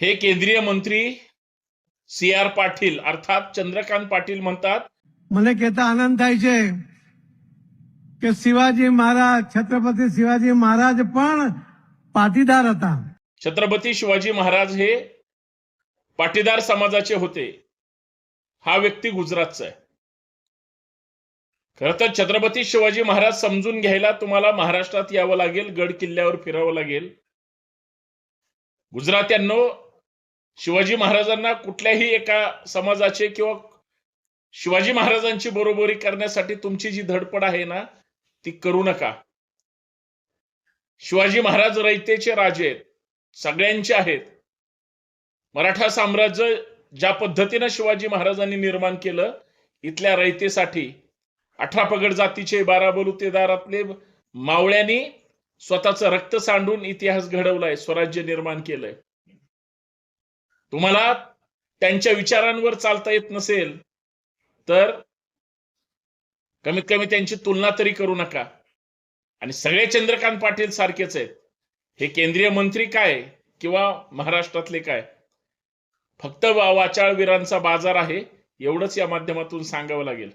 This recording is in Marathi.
हे केंद्रीय मंत्री सी आर पाटील अर्थात चंद्रकांत पाटील म्हणतात મને કહેતા આનંદ થાય છે કે શિવાજી મહારાજ છત્રપતિ શિવાજી મહારાજ પણ પાટીદાર હતા छत्रपती शिवाजी महाराज हे पाटीदार समाजाचे होते हा व्यक्ती गुजरातचा आहे खरं तर छत्रपती शिवाजी महाराज समजून घ्यायला तुम्हाला महाराष्ट्रात यावं लागेल गड किल्ल्यावर फिरावं लागेल गुजरात्यांनो शिवाजी महाराजांना कुठल्याही एका समाजाचे किंवा शिवाजी महाराजांची बरोबरी करण्यासाठी तुमची जी धडपड आहे ना ती करू नका. शिवाजी महाराज रयतेचे राजे आहेत सगळ्यांचे आहेत. मराठा साम्राज्य ज्या पद्धतीनं शिवाजी महाराजांनी निर्माण केलं इथल्या रयतेसाठी अठरा पगड जातीचे बारा बलुतेदारातले मावळ्यांनी स्वतःचं रक्त सांडून इतिहास घडवलाय स्वराज्य निर्माण केलंय. तुम्हाला त्यांच्या विचारांवर चालता येत नसेल तर कमीत कमी त्यांची तुलना तरी करू नका. आणि सगळे चंद्रकांत पाटील सारखेच आहेत. हे केंद्रीय मंत्री काय किंवा महाराष्ट्रातले काय? फक्त वाचाळवीरांचा बाजार आहे एवढंच या माध्यमातून सांगावं लागेल.